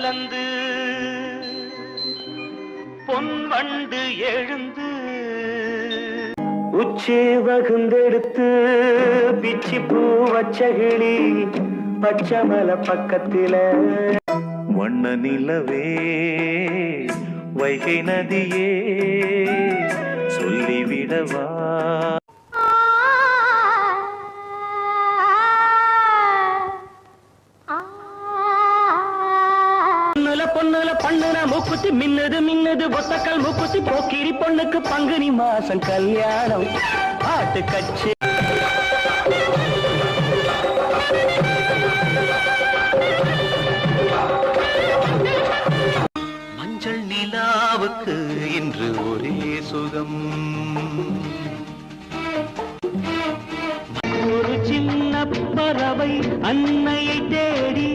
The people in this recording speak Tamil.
கலந்து பொன் வண்டு எழுந்து உச்சி வகுந்தெடுத்து பிச்சி பூ வச்சகிளி பச்சமல பக்கத்தில. வண்ண நிலவே வைகை நதியே சொல்லிவிடவா பொண்ணுல பொண்ணுல பண்ணுன மூக்குத்தி மின்னுது மின்னுது ஒத்தக்கல் மூக்குத்தி போக்கிரி பொண்ணுக்கு பங்குனி மாசம் கல்யாணம். பாட்டு கட்சி. மஞ்சள் நிலாவுக்கு இன்று ஒரே சுகம். ஒரு சின்ன பறவை அன்னையை தேடி